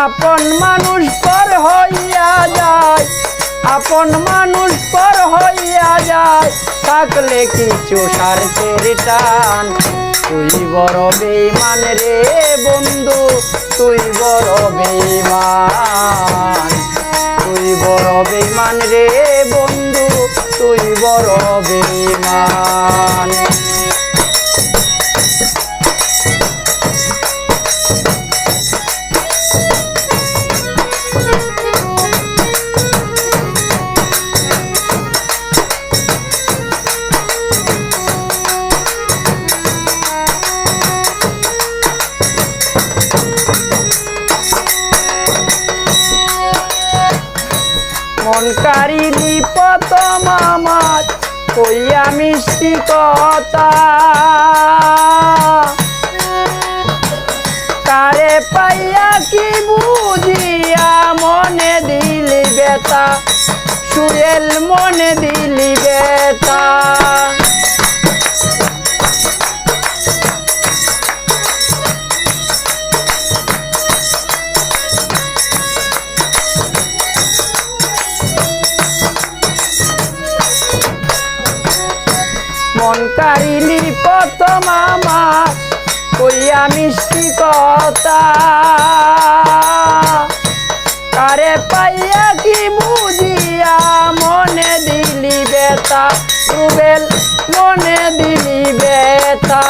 আপন মানুষ পর হইয়া যায়, আপন মানুষ পর হইয়া যায়। থাকলে কিছু স্বার্থের টান। তুই বড় বেমান রে বন্ধু, তুই বড় বেমান তুই বড় বেমান রে বন্ধু, তুই বড় বেমান কারিলি প্রথম আমার কইয়া মিষ্টি কথা কারে পাইয়া কি বুঝিয়া মনে দিলি বেতা সুরেল মনে দিলি বেতা কারিলি প্রথম আমার, কইয়া মিষ্টি কথা। কারে পাইয়া কি বুঝিয়া মনে দিলি বেতা রুবেল, মনে দিলি বেতা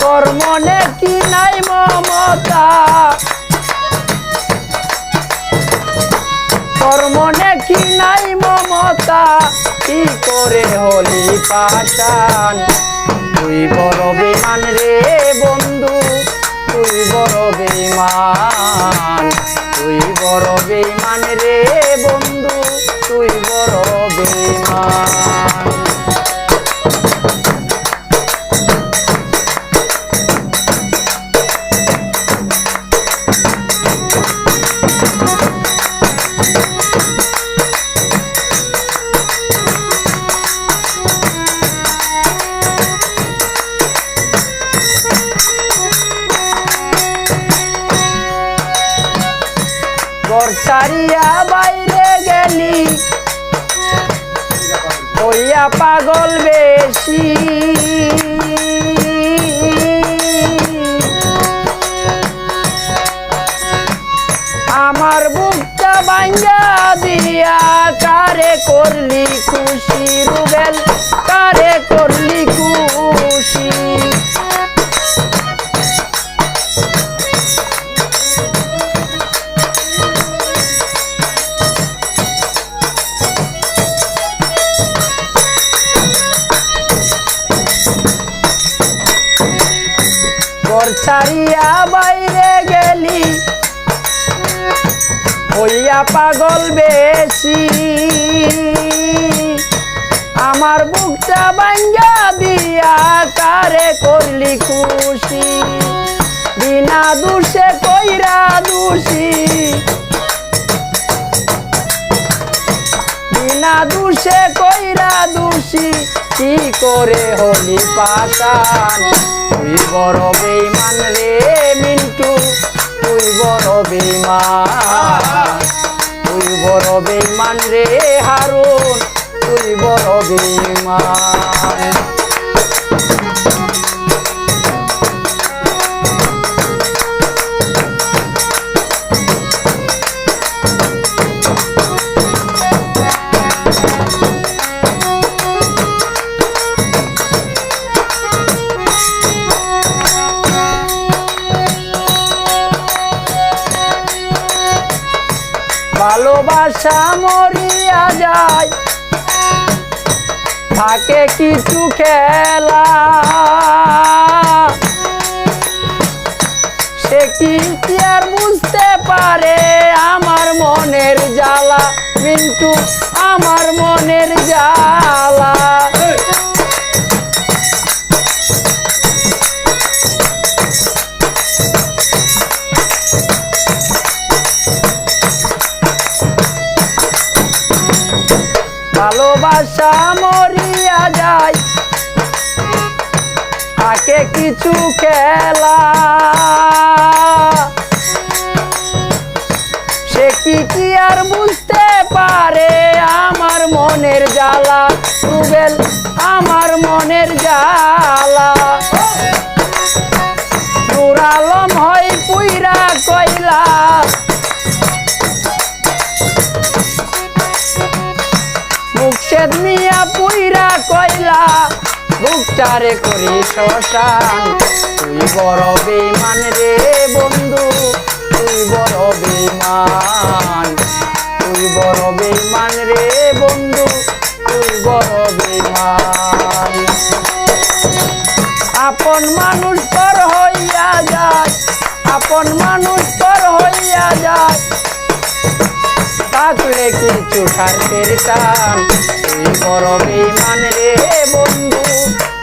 তোর মনে কি নাই মমতা? করে হলি পাশান তুই বড় বেমান রে বন্ধু, তুই বড় বেমান তুই বড় বেমান রে ঘর ছাড়িয়া বাইরে গেলি। হইয়া পাগল বেশি। আমার বুকটা ভাঙ্গা দিয়া কারে করলি খুশি রুবেল কারে করলি খুশি ছাড়িয়া বাইরে গেলি। হইয়া পাগল বেশি। আমার বুকটা ভাঙ্গা দিয়া কারে করলি খুশি? বিনা দুষে কইরা দোষী। বিনা দুষে কইরা দোষী। কি করে হলি পাশান তুই বড় বেইমান রে মিন্টু, তুই বড় বেইমান তুই বড় বেইমান রে হারুন, তুই বড় বেইমান ভালোবাসা মরিয়া যায়। থাকে কিছু খেলা। সে কি আর বুঝতে পারে আমার মনের জ্বালা? মিন্টু, আমার মনের জ্বালা। ভালোবাসা মরিয়া যায়। আকে কিছু খেলা। সে কি কি আর বুঝতে পারে আমার মনের জ্বালা? রুবেল, আমার মনের জ্বালা। নুরালম হয় বুকটারে করি শ্মশান। তুই বড় বেমান রে বন্ধু, তুই বড় বেমান তুই বড় বেমান রে বন্ধু, তুই বড় বেমান আপন মানুষ পর হইয়া যায়, আপন মানুষ পর হইয়া যায়। থাকলে কিছু স্বার্থের টান, তুই বড় বেমান রে বন্ধু।